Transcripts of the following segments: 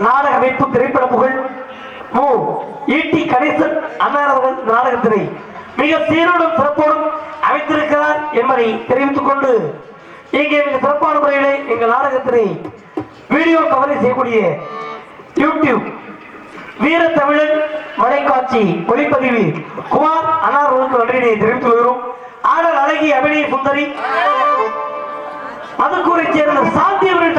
நாடக அமைப்பு திரைப்பட புகழ் மு. ஈட்டி கணேசன் அன்னார் நாடகத்தினை மிக சீரோடும் சிறப்போடும் அமைத்திருக்கிறார் என்பதை தெரிவித்துக் கொண்டு இங்கே மிக சிறப்பான முறையிலே எங்கள் நாடகத்தினை வீடியோ கவரை செய்யக்கூடிய யூடியூப் வீர தமிழன் மலைக்காட்சி ஒளிப்பதிவு குமார் அன்னார் அவர்களுக்கு தெரிவித்து தெரிவித்துக் கொள்கிறோம். அழகி அபிநய சுந்தரி மதுக்கூரை சேர்ந்த சாந்தி அவர்கள்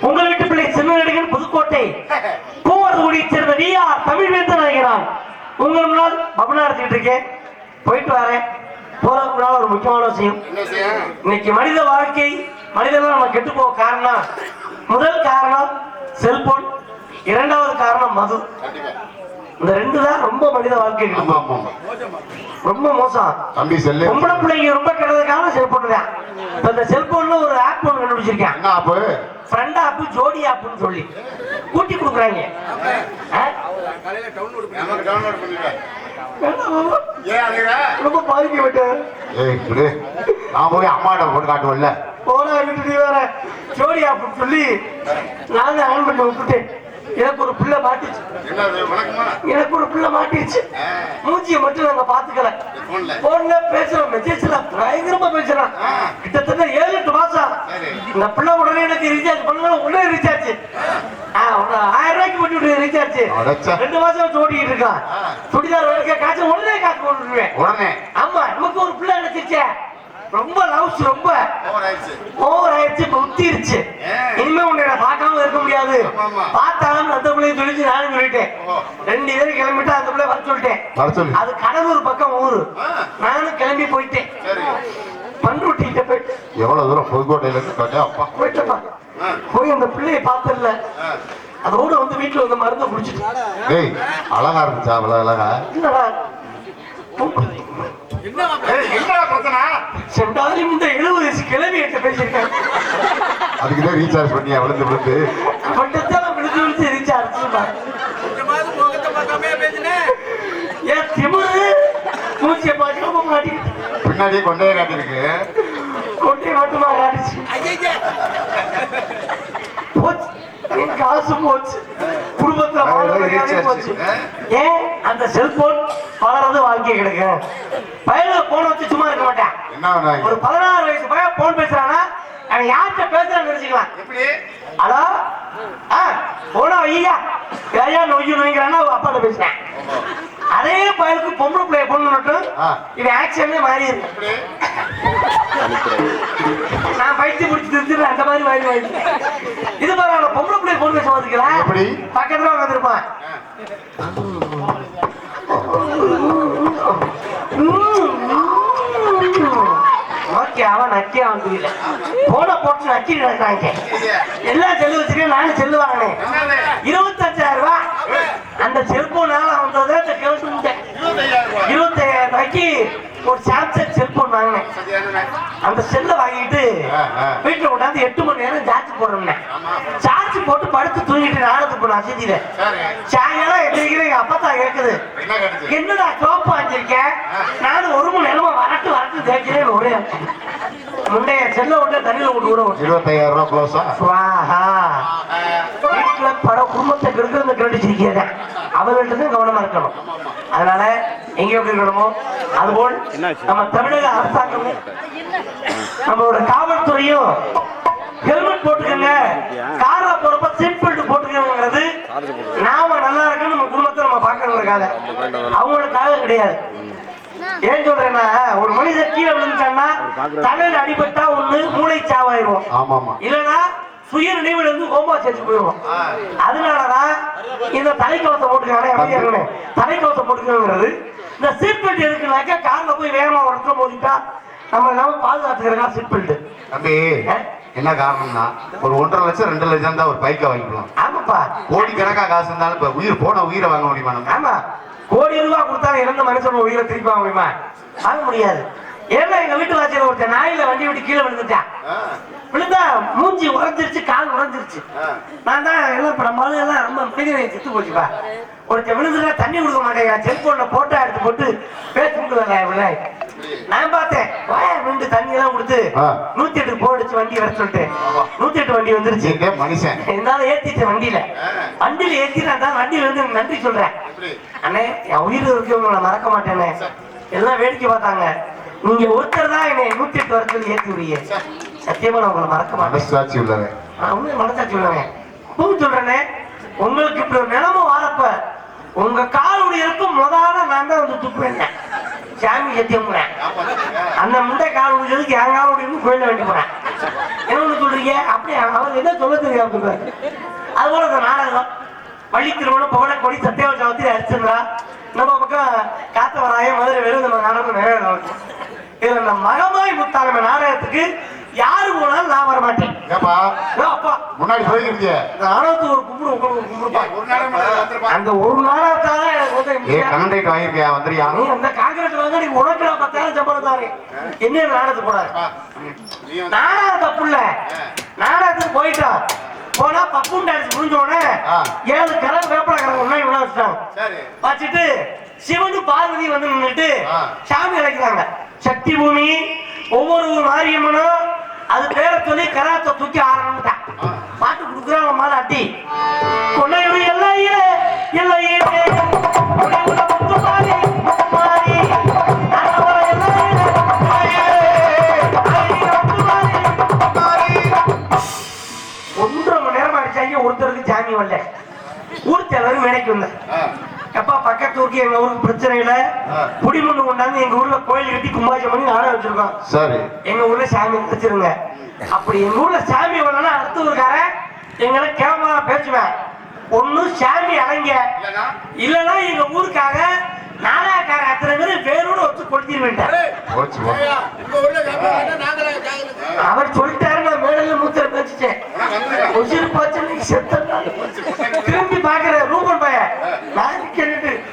உங்கள் வீட்டு பிள்ளை சின்ன நடிகர் புதுக்கோட்டை. பூவரகுடியைச் சேர்ந்த நீயா தமிழ் வேந்து நினைக்கிறான் உங்கள் முன்னால் பபுனா எடுத்துக்கிட்டு இருக்கேன். போயிட்டு வரேன். போறதுக்கு முன்னால் ஒரு முக்கியமான விஷயம். இன்னைக்கு மனித வாழ்க்கை மனிதர்கள் நம்ம கெட்டு போக காரணம். முதல் காரணம் செல்போன். இரண்டாவது காரணம் மது. இந்த ரெண்டு தான் ரொம்ப மனித வாழ்க்கை. ரொம்ப மோசம். தம்பி செல்லு. பொம்பளை பிள்ளைங்க ரொம்ப கெட்டதுக்காக செல்போன் தான் இப்ப இந்த செல்போன்ல ஒரு ஆப் ஒன்று கண்டுபிடிச்சிருக்கேன். என்ன ஆப்பு ஃப்ரெண்ட் ஆப் ஜோடி ஆப்னு சொல்லி. கூட்டி கொடுக்குறாங்க. ரொம்ப பாதிக்கப்பட்டேன் ஏய் விடு. நான் போய் அம்மாட்ட போட்டு காட்டுவேன்ல. போனா வேற ஜோடி ஆப்னு சொல்லி நானே ஆன் பண்ணி விட்டுட்டேன் எனக்கு ஒரு பிள்ளை மாட்டிச்சு. எனக்கு ஒரு பிள்ளை மாட்டிடுச்சு மூஞ்சிய மட்டும் நாங்க பாத்துக்கல போன்ல பேசுறோம் மெசேஜ்ல பயங்கரமா பேசுறான். கிட்டத்தட்ட ஏழு எட்டு மாசம். இந்த பிள்ளை உடனே எனக்கு ரீசார்ஜ் பண்ணணும் உடனே ரீசார்ஜ் ஆயிரம் ரூபாய்க்கு பண்ணி விட்டு ரீசார்ஜ். ரெண்டு மாசம் வச்சு ஓடிக்கிட்டு இருக்கான். சுடிதார் காய்ச்சல் உடனே காசு போட்டு விடுவேன் உடனே. ஆமா நமக்கு ஒரு பிள்ளை நினைச்சிருச்சே ரொம்ப லவ்ஸ் ரொம்ப. ஓவர் ஆயிடுச்சு இப்ப உத்திருச்சு? இனிமே உன்னை பார்க்காம இருக்க முடியாது. பார்த்தாலும் அந்த பிள்ளைய சொல்லிச்சு நானும் சொல்லிட்டேன். ரெண்டு பேரும் கிளம்பிட்டு அந்த பிள்ளை வர சொல்லிட்டேன் அது கடலூர் பக்கம் ஊரு. நானும் கிளம்பி போயிட்டேன். சரி. பண்ருட்டிட்ட போயிட்டு. எவ்வளவு தூரம் புதுக்கோட்டையில இருந்து அப்பா. போயிட்டப்பா. போய் அந்த பிள்ளையை பார்த்தல. அதோட வந்து வீட்டுல வந்து மருந்தை குடிச்சிட்டு அழகா இருந்துச்சா அவ்வளவு அழகா? இல்லடா. ஏய், என்னடா பிரச்சனை? சென்றாலும் இந்த எழுபது கிளவி எட்ட பேசியிருக்காங்க அதுக்கு தான் ரீசார்ஜ் பண்ணி விழுந்து விழுந்து. பட்டத்தால விழுந்து விழுந்து ரீசார்ஜ் ஏன் திமிரு? மூச்சியை பார்க்காம மாட்டிக்கிட்டு பின்னாடியே கொண்டே காட்டியிருக்கு. கொட்டை மட்டுமா காட்டுச்சு. போச்சு. என் காசு போச்சு. குடும்பத்துல போச்சு? ஏன்? அந்த செல்போன் வளர்றது வாழ்க்கை கிடக்கு பையன போன் வச்சு சும்மா இருக்க மாட்டேன் என்ன பண்ணாங்க ஒரு பதினாறு வயசு பையன் போன் பேசுறானா? அவன் யார்கிட்ட பேசுறான்னு நினைச்சுக்கலாம் எப்படி? ஹலோ? ஆ போனா ஐயா. ஐயா நொய்யு நொய்கிறான்னா அப்பாட்ட பேசுறேன். அதே பயலுக்கு பொம்பளை பிள்ளைய பொண்ணு மட்டும் ஆ. இவன் ஆக்ஷனே மாறி இருக்கு. நான் பைத்தியம் பிடிச்சி திருத்துறேன் அந்த மாதிரி மாறி மாறி இது பாரு பொம்பளை பிள்ளை பொண்ணு எப்படி? பக்கத்துல உட்காந்துருப்பான் ஓகே அவன் நக்கி அவன் தெரியல போன போட்டு நக்கி நடக்கிறாங்க. எல்லாம் செல்லு வச்சிருக்கேன் நானும் செல்லு வாங்கினேன் இருபத்தஞ்சாயிரம் ரூபாய் அந்த செல்போனால வந்ததை கேட்டுட்டேன் இருபத்தாயிரம் ரூபாய்க்கு ஒரு சாம்சங் செல்போன் வாங்கினேன்? அந்த செல்லை வாங்கிட்டு. வீட்டுல கொண்டாந்து எட்டு மணி நேரம் சார்ஜ் ஆமா. சார்ஜ் போட்டு படுத்து தூங்கிட்டு நாடகத்துக்கு போன அசதியில சாயங்காலம் எந்திரிக்கிற எங்க அப்பா தான் கேக்குது. என்னடா சோப்பு வாங்கியிருக்க நானும் ஒரு மணி நேரமா வரட்டு வரட்டு தேய்க்கிறேன் ஒரே முண்டைய செல்ல விட்டு தண்ணியில விட்டு விட விட்டு இருபத்தையாயிரம் ரூபாய் க்ளோஸா சுவாஹா வீட்டுல பல குடும்பத்தை கெடுக்கிறது கெடுச்சிருக்கிறத அவர்கள்ட்ட தான் கவனமா இருக்கணும். அதனால எங்க எப்படி இருக்கணுமோ அதுபோல் நம்ம தமிழக அரசாங்கமும் நம்மளோட காவல்துறையும் ஹெல்மெட் போட்டுக்கங்க கார்ல போறப்ப சீட் பெல்ட் போட்டுக்கங்கிறது நாம நல்லா இருக்கணும் நம்ம குடும்பத்தை நம்ம பார்க்கறதுக்காக அவங்களுக்காக கிடையாது. ஏன் சொல்றேன்னா ஒரு மனிதன் கீழே விழுந்துட்டான்னா தலையில அடிபட்டா ஒண்ணு மூளை சாவாயிருவோம் ஆமா ஆமா இல்லனா சுய நினைவுல இருந்து கோமா சேர்த்து போயிடுவோம் அதனாலதான் இந்த தலைக்கவசம் போட்டுக்கானே அப்படியே இருக்கணும். தலைக்கவசம் போட்டுக்கணுங்கிறது இந்த சீட் பெல்ட் எதுக்குனாக்கா கார்ல போய் வேகமா ஒரு இடத்துல மோதிட்டா நம்ம இல்லாம பாதுகாத்துக்கிறதா சீட் பெல்ட் தம்பி என்ன காரணம்னா ஒரு ஒன்றரை லட்சம் ரெண்டு லட்சம் தான் ஒரு பைக்கை வாங்கிக்கலாம். ஆமாப்பா. கோடிக்கணக்கா காசு இருந்தாலும் இப்ப உயிர் போன உயிரை வாங்க முடியுமா நம்ம? ஆமா. கோடி ரூபாய் கொடுத்தாலும் இறந்த மனுஷன் உயிரை திருப்பி வாங்க முடியுமா? வாங்க முடியாது. ஏன்னா எங்க வீட்டு வாசல ஒருத்தன் நாயில வண்டி விட்டு கீழே விழுந்துட்டான். விழுந்தா மூஞ்சி உறைஞ்சிருச்சு கால் உறைஞ்சிருச்சு. நான் தான் எல்லாம் இப்ப நம்ம எல்லாம் ரொம்ப மிக செத்து போச்சுப்பா. ஒருத்தன் விழுந்துட்டா தண்ணி கொடுக்க மாட்டேங்க செல்போன்ல போட்டோ எடுத்து போட்டு பேஸ்புக்ல நான் பார்த்தேன். வாயா ரெண்டு தண்ணி எல்லாம் கொடுத்து. நூத்தி எட்டு போடிச்சு வண்டி வர சொல்லிட்டு. நூத்தி எட்டு வண்டி வந்துருச்சு. மனுஷன். இருந்தாலும் ஏத்திட்டேன் வண்டியில. வண்டியில ஏத்தி நான் தான் வண்டியில வந்து எனக்கு நன்றி சொல்றேன். அண்ணே என் உயிர் இருக்கு உங்களை மறக்க மாட்டேனே. எல்லாம் வேடிக்கை பார்த்தாங்க. நீங்க ஒருத்தர் தான் என்னை நூத்தி எட்டு வருஷத்துல ஏத்தி விடுங்க சத்தியமா நான் உங்களை மறக்க மாட்டேன். உள்ளவன். உண்மையை மனசாட்சி உள்ளவன். இப்பவும் சொல்றேனே உங்களுக்கு இப்படி ஒரு நிலைமை வாரப்ப உங்க காலுடைய இருக்கும் முதல்ல நான் தான் வந்து துப்புவேன். சாமி சத்தியம் போறேன் அந்த முண்டை கால் முடிஞ்சதுக்கு என் கால் முடியும் கோயில வேண்டி போறேன் என்ன சொல்றீங்க? அப்படி அவருக்கு என்ன சொல்ல தெரியாம சொல்றாரு அது போல இந்த நாடகம் பள்ளி திருமணம் புகழ கொடி சத்தியாவ சவத்தி அரிச்சந்திரா நம்ம பக்கம் காத்த வராய மதுரை வெறும் நம்ம நாடகம் நிறைய இதுல இந்த மகமாய் முத்தாரம்ம நாடகத்துக்கு யாரு போனாலும் நான் வர மாட்டேன். ஏப்பா? அப்பா. முன்னாடி போயிருக்கீங்க நாடகத்து ஒரு கும்பிடு உங்களுக்கு கும்பிடுப்பா ஒரு வந்துருப்பா. அந்த ஒரு நாடகத்தால எனக்கு வந்து ஏ கண்டக்ட் வாங்கியிருக்கியா வந்துறியா நீ அந்த காங்கிரஸ் வந்து நீ உனக்கு நான் பத்தாயிரம் சம்பளம் தாரு என்ன நாடகத்துக்கு போறாரு நாடகம் தப்பு இல்ல நாடகத்துக்கு போயிட்டான் போனா பப்பும் டான்ஸ் முடிஞ்ச உடனே. ஏழு கலர் வேப்பல கலர் ஒன்னா இவ்வளவு வச்சுட்டாங்க. வச்சுட்டு சிவனு பார்வதி வந்து நின்னுட்டு ஆ. சாமி அழைக்கிறாங்க. சக்தி பூமி ஒவ்வொரு மாரியம்மனும் அது பேரை சொல்லி கராத்தை தூக்கி ஆரம்பிட்டான் பாட்டு கொடுக்குறாங்க மேல அட்டி கொன்னையுடைய எல்லையில மாறி. ஒன்றரை மணி நேரம் ஆயிடுச்சாங்க ஒருத்தருக்கு ஜாமி வரல. ஊர் தலைவர் மேடைக்கு வந்தேன் ஊருக்கு எங்க ஊருக்கு பிரச்சனை இல்ல. குடிமண்ணு கொண்டாந்து எங்க ஊர்ல கோயில் கட்டி கும்பாஜம் பண்ணி நாடகம் வச்சிருக்கோம். சரி. எங்க ஊர்ல சாமி வச்சிருங்க. அப்படி எங்க ஊர்ல சாமி வரலன்னா அடுத்த ஊருக்காரன் எங்களை கேவலமா பேசுவேன். ஒண்ணு சாமி அலைங்க இல்லைன்னா? எங்க ஊருக்காக நாடகக்கார அத்தனை பேரும் வேரோட போச்சு போ. அவர் சொல்லிட்டாரு நான் மேடையில மூத்தர பேசிட்டேன் உசிர் போச்சு நீ செத்த திரும்பி பாக்குற ரூபன் பைய நான்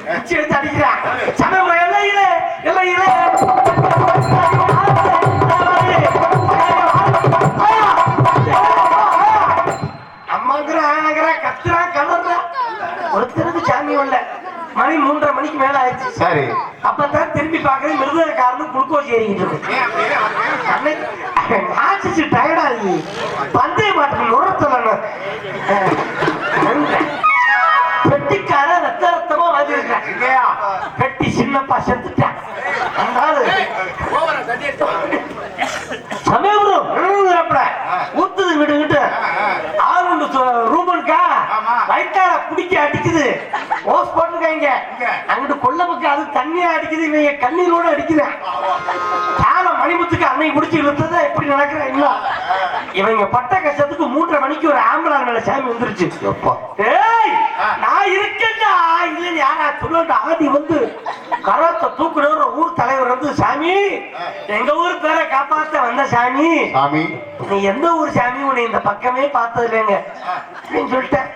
எடுத்து அடிக்கிறான் சமயம் எல்லாம் இல்ல அம்மாங்கிற ஆனாங்கிற கத்துறா கலர்றா ஒருத்தருக்கு சாமி வரல மணி மூன்றரை மணிக்கு மேல ஆயிடுச்சு சரி அப்பதான் திரும்பி பாக்குறது மிருதக காரணம் குளுக்கோஸ் ஏறிக்கிட்டு இருக்கு டயர்டா இருக்கு பந்தய மாட்டுக்கு நுரத்தல பக்கம் அது தண்ணியா அடிக்குது இவங்க கண்ணீரோட அடிக்குது? கால மணிமுத்துக்கு அன்னைக்கு பிடிச்சி இழுத்ததை எப்படி நடக்கிறேன் இல்ல? இவங்க பட்ட கஷ்டத்துக்கு மூன்றரை மணிக்கு ஒரு ஆம்புலன்ஸ் மேல சாமி வந்துருச்சு. ஏய் நான் இருக்கேன்டா. இல்ல யாரா சொல்லு ஆதி வந்து கரத்தை தூக்குனவர் ஊர் தலைவர் வந்து சாமி. எங்க ஊர் பேரை காப்பாத்த வந்த சாமி. சாமி? நீ எந்த ஊர் சாமி? உன்னை இந்த பக்கமே பார்த்தது இல்லைங்க அப்படின்னு சொல்லிட்டேன்?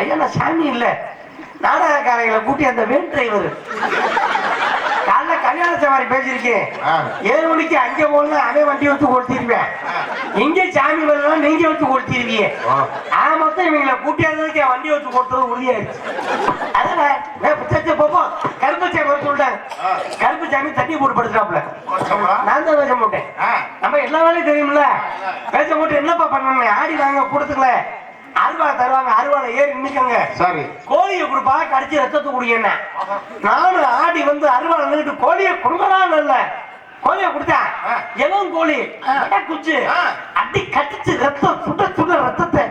ஐயா நான் சாமி இல்ல. நாடகக்காரங்களை கூட்டி அந்த வேன் டிரைவர் காலைல கல்யாண சவாரி பேசியிருக்கேன். ஏழு மணிக்கு அங்கே போகணும் அவன் வண்டி வச்சு கொடுத்திருப்பேன் இங்க சாமி வரலாம் நீங்க வச்சு கொடுத்திருவீங்க ஆ. ஆ மொத்தம் இவங்களை என் வண்டி வச்சு கொடுத்தது உறுதியாயிருச்சு அதான்? போப்போம் கருப்பு சாமி வர சொல்லிட்டாங்க. கருப்பு சாமி தண்ணி போட்டு படுத்துறாப்புல கொஞ்சமா? நான் தான் மாட்டேன் ஆ. நம்ம எல்லா வேலையும் தெரியும்ல. பேச மாட்டேன் என்னப்பா பண்ணணும் ஆடி வாங்க கொடுத்துக்கல அருவா தருவாங்க அருவாலை ஏறி நின்னுக்கங்க. சரி. கோழியை கொடுப்பா கடிச்சு ரத்தத்தை குடிக்க நானும் ஆடி வந்து அருவாள் நின்றுட்டு கோழியை கொடுங்கடான்னு இல்ல. கோழியை கொடுத்தா ஆ. எவன் கோழி? குச்சி. அடி கடிச்சு ரத்தம் சுட சுட ரத்தத்தை?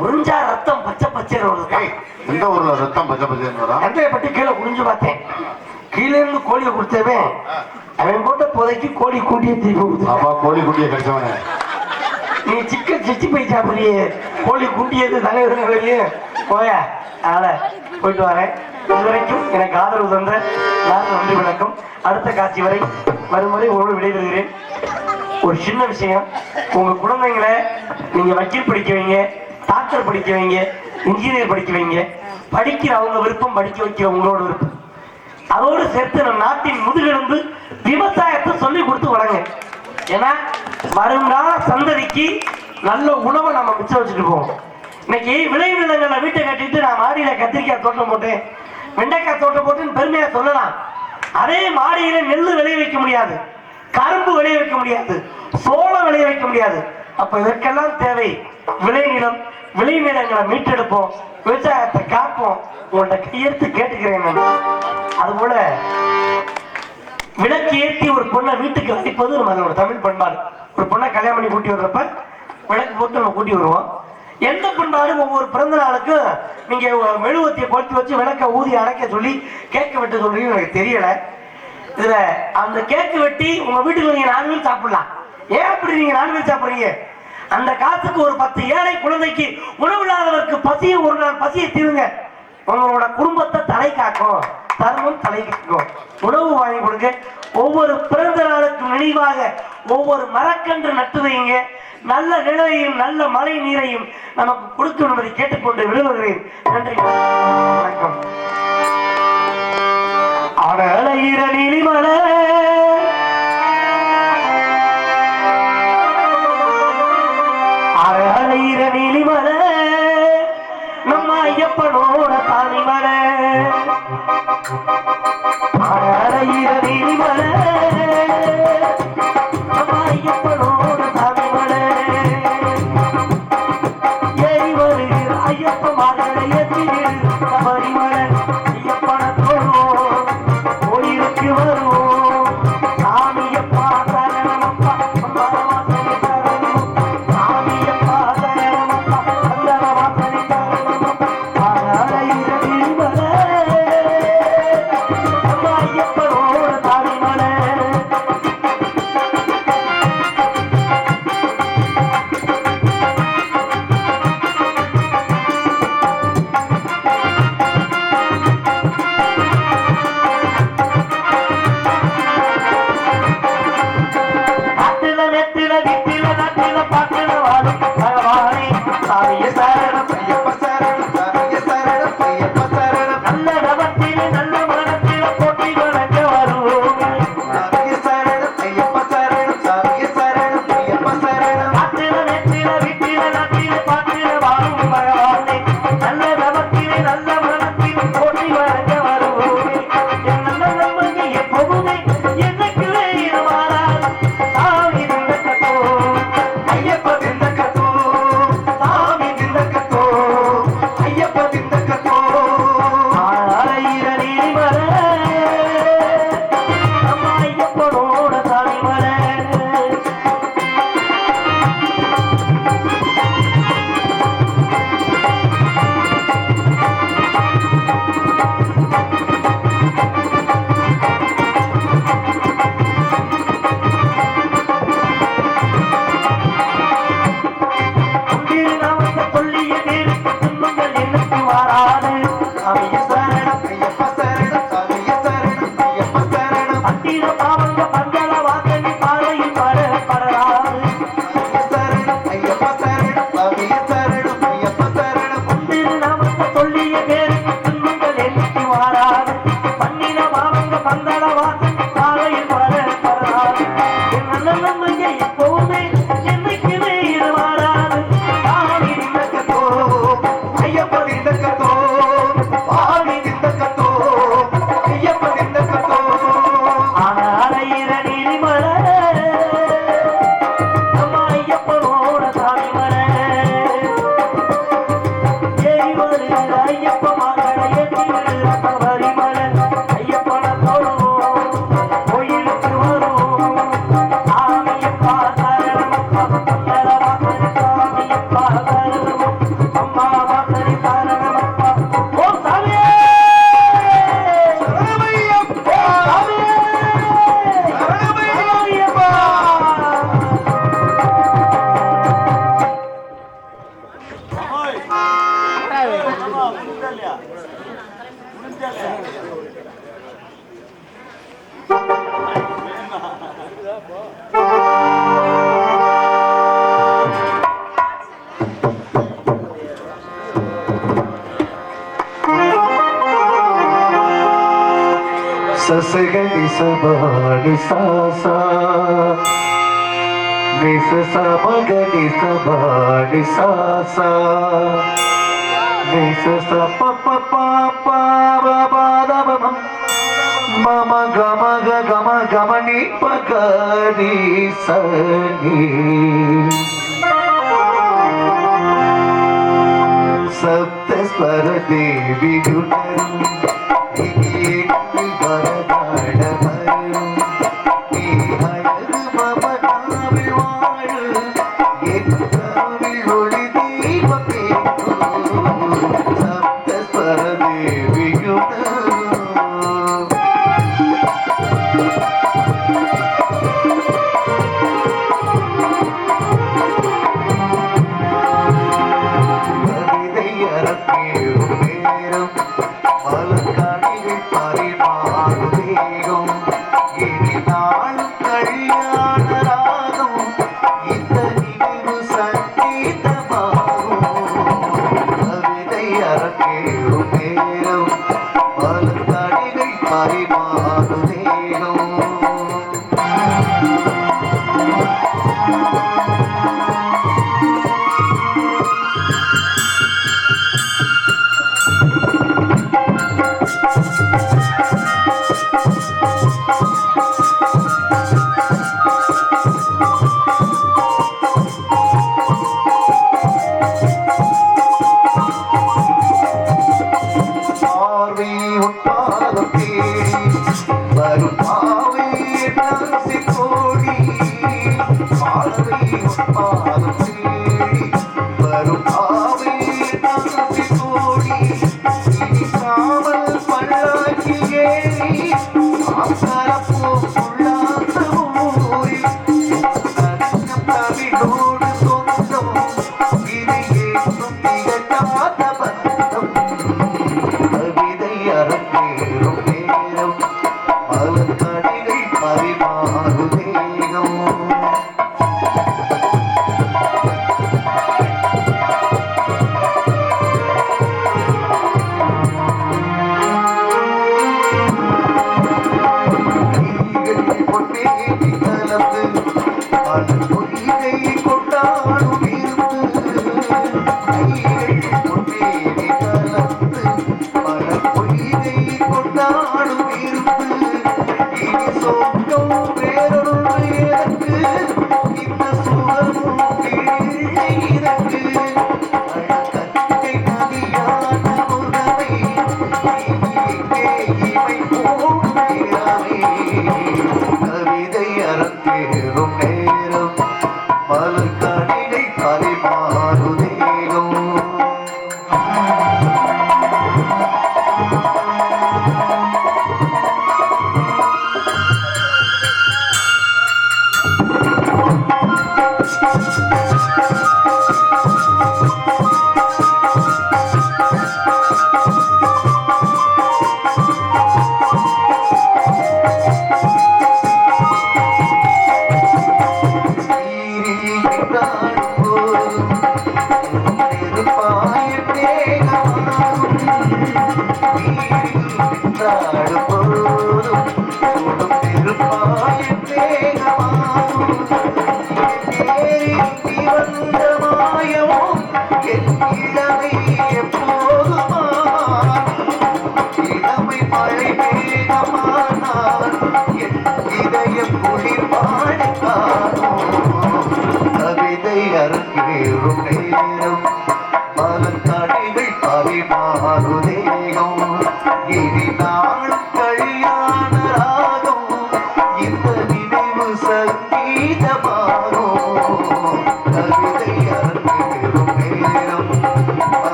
உறிஞ்சா ரத்தம் பச்சை பச்சை எந்த ஊர்ல ரத்தம் பச்சை வரும் தந்தையை பற்றி கீழே குனிஞ்சு பார்த்தேன். கீழே இருந்து கோழியை கொடுத்தவன். அவன் போட்ட புதைக்கு கோழி கூட்டியே திருப்பி கொடுத்தான் அப்பா கோழி குட்டியை கடிச்சவனே. நீ சிக்கன் சிச்சி போய் சாப்பிடுறியே கோழி குண்டியது தலைவர்களே போயா? அதனால போயிட்டு வரேன். இதுவரைக்கும் எனக்கு ஆதரவு தந்த நான் நன்றி வணக்கம். அடுத்த காட்சி வரை மறுமுறை உங்களோடு விடைபெறுகிறேன். ஒரு சின்ன விஷயம். உங்க குழந்தைங்களை நீங்க வக்கீல் படிக்க வைங்க டாக்டர் படிக்க வைங்க இன்ஜினியர் படிக்க வைங்க. படிக்கிற அவங்க விருப்பம் படிக்க வைக்கிற உங்களோட விருப்பம். அதோடு சேர்த்து நம் நாட்டின் முதுகெலும்பு விவசாயத்தை சொல்லி கொடுத்து வழங்க. ஏன்னா நாள் சந்ததிக்கு நல்ல உணவை நம்ம மிச்சம் வச்சுட்டு போவோம். இன்னைக்கு விளை நிலங்களை வீட்டை கட்டிட்டு நான் மாடியில கத்திரிக்காய் தோட்டம் போட்டேன். வெண்டைக்காய் தோட்டம் போட்டுன்னு பெருமையா சொல்லலாம். அதே மாடியில நெல்லு விளைய வைக்க முடியாது. கரும்பு விளைய வைக்க முடியாது. சோளம் விளைய வைக்க முடியாது. அப்ப இதற்கெல்லாம் தேவை. விளைநிலம் விளைநிலங்களை மீட்டெடுப்போம். விவசாயத்தை காப்போம். உங்கள்ட்ட கையெழுத்து கேட்டுக்கிறேன் நான். அதுபோல விளக்கு ஏற்றி ஒரு பொண்ணை வீட்டுக்கு அழைப்பது நம்ம அதோட தமிழ் பண்பாடு. ஒரு பொண்ணை கல்யாணம் பண்ணி கூட்டி வர்றப்ப விளக்கு போட்டு நம்ம கூட்டி வருவோம். எந்த பண்பாடும் ஒவ்வொரு பிறந்த நாளுக்கும் நீங்க மெழுவத்தியை கொளுத்தி வச்சு விளக்க ஊதி அடைக்க சொல்லி கேட்க வெட்ட சொல்றீங்க எனக்கு தெரியல. இதுல அந்த கேக்கு வெட்டி உங்க வீட்டுக்கு நீங்க நாலு பேர் சாப்பிடலாம். ஏன் அப்படி நீங்க நாலு பேர் சாப்பிடுறீங்க? அந்த காசுக்கு ஒரு பத்து ஏழை குழந்தைக்கு உணவு இல்லாதவருக்கு பசியை ஒரு நாள் பசியை தீருங்க. உங்களோட குடும்பத்தை தலை காக்கும். தர்மம் தலை காக்கும் உணவு வாங்கி கொடுங்க. ஒவ்வொரு பிறந்த நாளுக்கும் நினைவாக ஒவ்வொரு மரக்கன்று நட்டு வைங்க நல்ல நிலையையும் நல்ல மழை நீரையும் நமக்கு கொடுக்கும் என்பதை கேட்டுக்கொண்டு விடுவகிறேன் நன்றி. வணக்கம். அடலையிற நீலிமலை. அழலையிற அழலையிற நீலிமலை நம்ம సబాని సాసా నిస సమగని సబాని సాసా నిస సప పప పారబాదబం మమ గమ గమ గమని పగని సని సప్త స్వర దేవి గుణం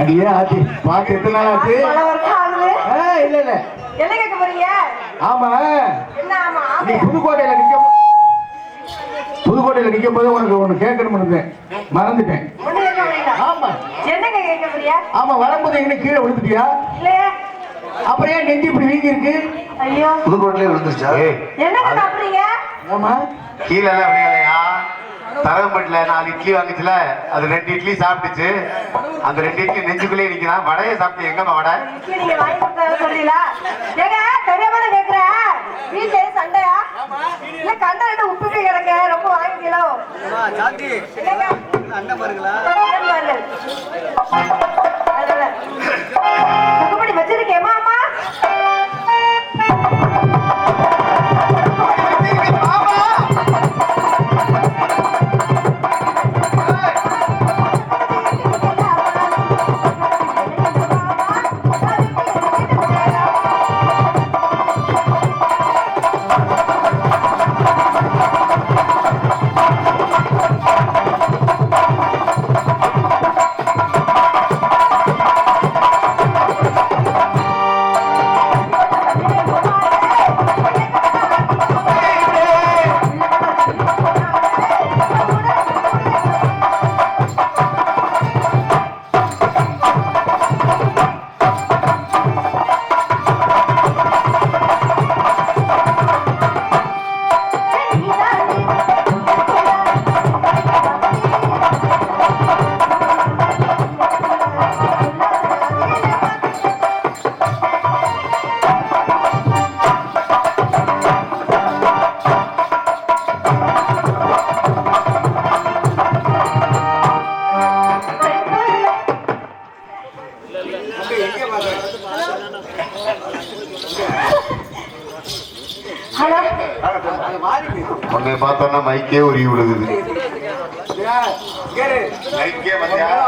ஆச்சு எத்தனை நாள் ஆச்சு? ஆ, இல்ல இல்ல. என்ன கேட்க போறீங்க? ஆமா. என்ன நீ புதுக்கோட்டையில நிக்க புதுக்கோட்டையில நிக்கும் போது உனக்கு ஒண்ணு கேட்கணும்னு இருந்தேன். மறந்துட்டேன். ஆமா. என்னங்க கேட்க போறியா ஆமா வரும்போது எங்க கீழே விழுந்துட்டியா? அப்புறம் ஏன் நெஞ்சு இப்படி வீங்கி இருக்கு? ஐயோ. புதுக்கோட்டையிலே விழுந்துருச்சா? ஏய் என்னங்க சாப்பிடுறீங்க? ஆமா. கீழே எல்லாம் தரம்பட்டில நாலு இட்லி வாங்குச்சுல அது ரெண்டு இட்லி சாப்பிட்டுச்சு. அந்த ரெண்டு இட்லி நெஞ்சுக்குள்ளே நிக்கிறான் வடையை சாப்பிட்டு எங்கம்மா வடை? வீட்டுல சண்டையா? இல்ல கண்ட ரெண்டு உப்பு கிடக்க ரொம்ப வாங்கிக்கலோ என்னங்க? அண்ணன் பாருங்களா. அம்மா. மைக்கே பார்த்தியா? ஹலோ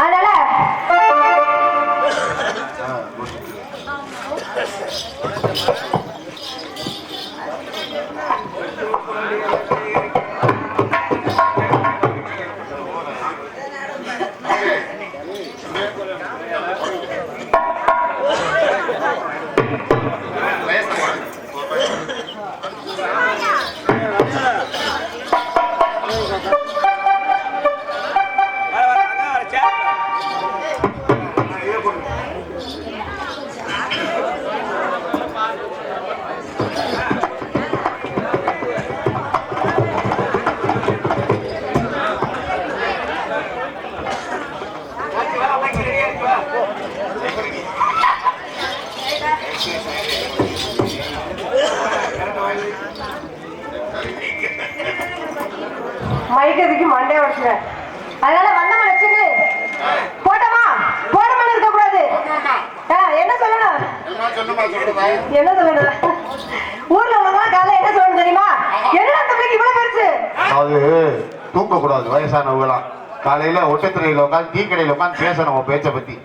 அதனால மைக்கிறதுக்கு மண்டே உடச்சுறேன் அதனால வந்தமா வச்சுரு போட்டோமா? போடமான இருக்க கூடாது என்ன சொல்லணும்? என்ன சொல்லணும்? ஊர்ல உள்ளவங்க காலைல என்ன சொல்லணும் தெரியுமா? என்ன பிள்ளைக்கு இவ்வளவு பெருசு? அது தூங்கக்கூடாது வயசானவங்களாம் காலையில ஒட்டத்திரையில உட்காந்து டீ கடையில உட்காந்து பேசணும் உன் பேச்சை பத்தி.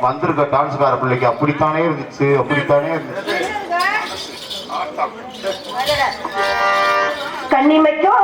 வந்திருக்க டான்ஸ்கார பிள்ளைக்கு அப்படித்தானே இருந்துச்சு அப்படித்தானே இருந்துச்சு. கண்ணிமைக்கோ